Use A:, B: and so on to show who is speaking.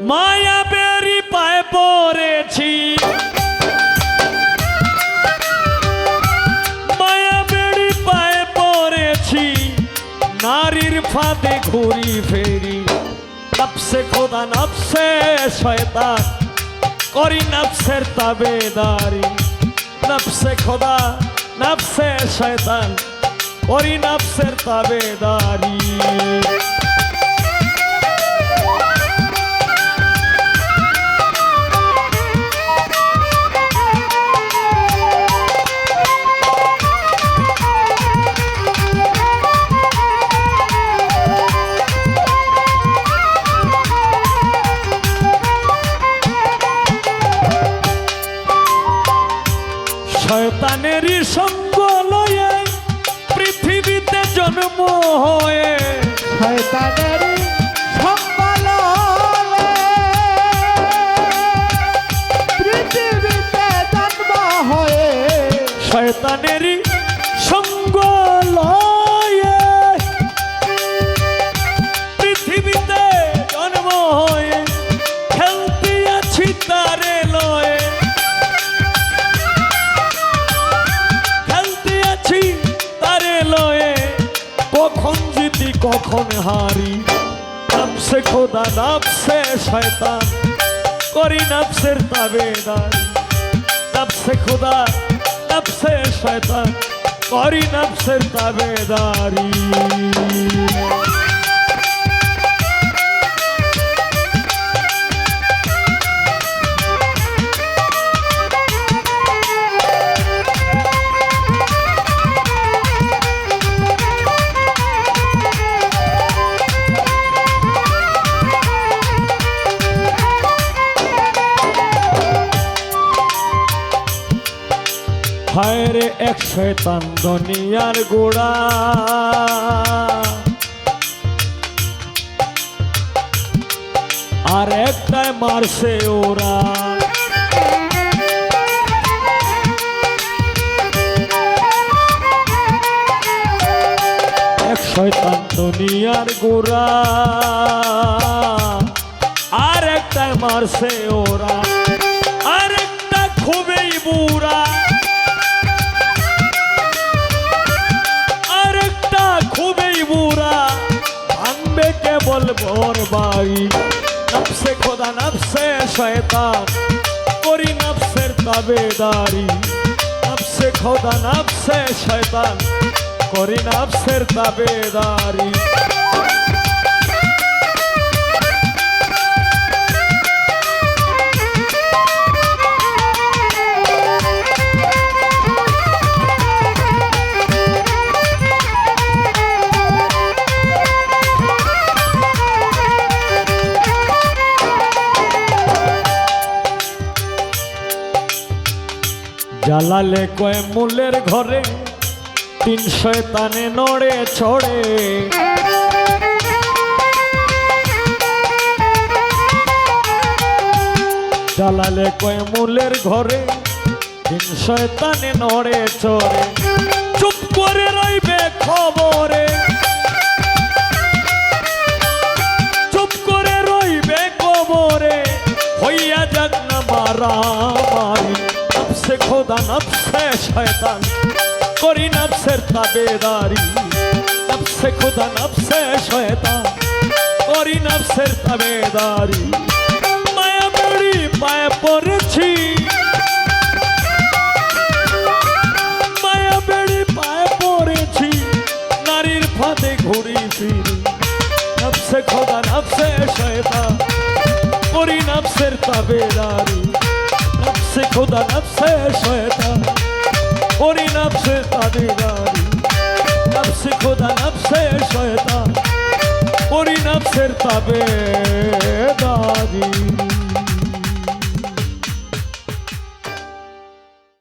A: মায়া বেরি পায়ে পড়েছি। মায়া বেরি পায়ে পড়েছি। নারীর ফাঁদে ঘুরি ফেরি। নফসে খোদা, নফসে শয়তান। করি নফসের তাবেদারি। নফসে খোদা, নফসে শয়তান। করি নফসের তাবেদারি। শয়তানেরই সঙ্গ লয়ে পৃথিবীতে জন্ম হয়ে।
B: শয়তানের
A: কখন জিতি, কখন হারি। নাপসে খোদা নাপসে শয়তান। করি নাপসের তাবেদারি। নাপসে খোদা নাপসে শয়তান। করি নাপসের তাবেদারি। রে এক শয়তান দুনিয়ার গোড়া। আর একটাই মারছে ওরা। এক শয়তান দুনিয়ার গোড়া। আর একটাই মারছে ওরা। আর একটা খুবই বুড়া। বাড়ি নফসে খোদা, নফসে শয়তান। করি নফসের তাবেদারি। নফসে খোদা, নফসে শয়তান। করি নফসের তাবেদারি। জ্বালালে কয় মূলের ঘরে, তিন শয়তানে নড়ে, ছড়ে। জালালে কয় মূলের ঘরে, তিন শয়তানে নড়ে চড়ে চুপ করে রইবে খবরে। চুপ করে রইবে খবরে। হইয়া যাক না মারামারি নফসে খোদা নফসে শয়তান, করি নফসের তাবেদারি। নফসে, খোদা নফসে শয়তান, করি নফসের তাবেদারি। মায়া বেড়ি পায়ে পড়েছি। মায়া পড়েছি। নারীর খোদা নফসে শয়তান, করি নফসের তাবেদারি। خدا نفس شیطان اوری نفس تادیگاری نفس خدا نفس شیطان اوری نفس تابه داری